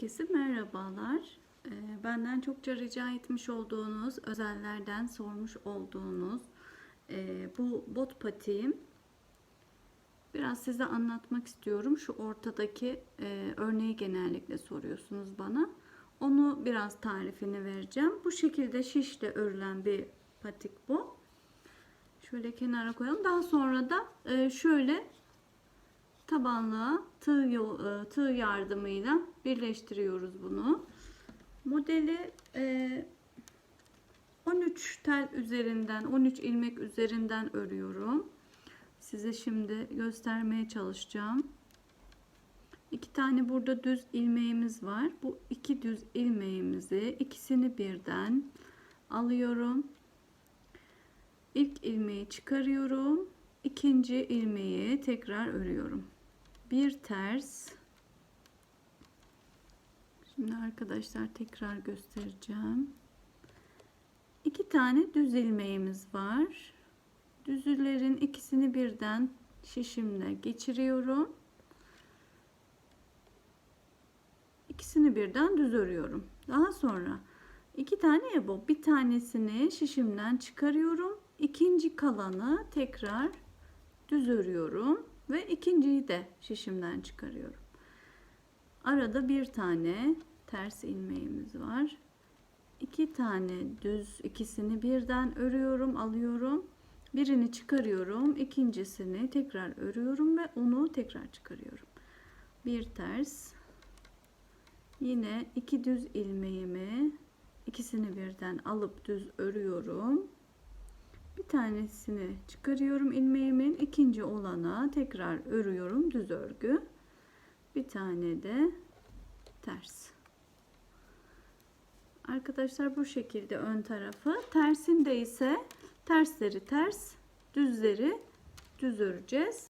Herkese merhabalar. Ee, Benden çokça rica etmiş olduğunuz, özellerden sormuş olduğunuz e, bu bot patiğim. Biraz size anlatmak istiyorum. Şu ortadaki e, örneği genellikle soruyorsunuz bana. Onu biraz tarifini vereceğim. Bu şekilde şişle örülen bir patik bu. Şöyle kenara koyalım. Daha sonra da e, şöyle tabanlığa tığ, e, tığ yardımıyla birleştiriyoruz bunu. Modeli e, 13 tel üzerinden 13 ilmek üzerinden örüyorum. Size şimdi göstermeye çalışacağım. İki tane burada düz ilmeğimiz var. Bu iki düz ilmeğimizi ikisini birden alıyorum. İlk ilmeği çıkarıyorum. İkinci ilmeği tekrar örüyorum. Bir ters. Şimdi arkadaşlar tekrar göstereceğim. İki tane düz ilmeğimiz var. Düzlerin ikisini birden şişimle geçiriyorum. İkisini birden düz örüyorum. Daha sonra iki tane bu. Bir tanesini şişimden çıkarıyorum. İkinci kalanı tekrar düz örüyorum ve ikinciyi de şişimden çıkarıyorum. Arada bir tane ters ilmeğimiz var. İki tane düz ikisini birden örüyorum, alıyorum. Birini çıkarıyorum, ikincisini tekrar örüyorum ve onu tekrar çıkarıyorum. Bir ters. Yine iki düz ilmeğimi ikisini birden alıp düz örüyorum. Bir tanesini çıkarıyorum ilmeğimin ikinci olana tekrar örüyorum düz örgü. Bir tane de ters. Arkadaşlar bu şekilde ön tarafı. Tersinde ise tersleri ters, düzleri düz öreceğiz.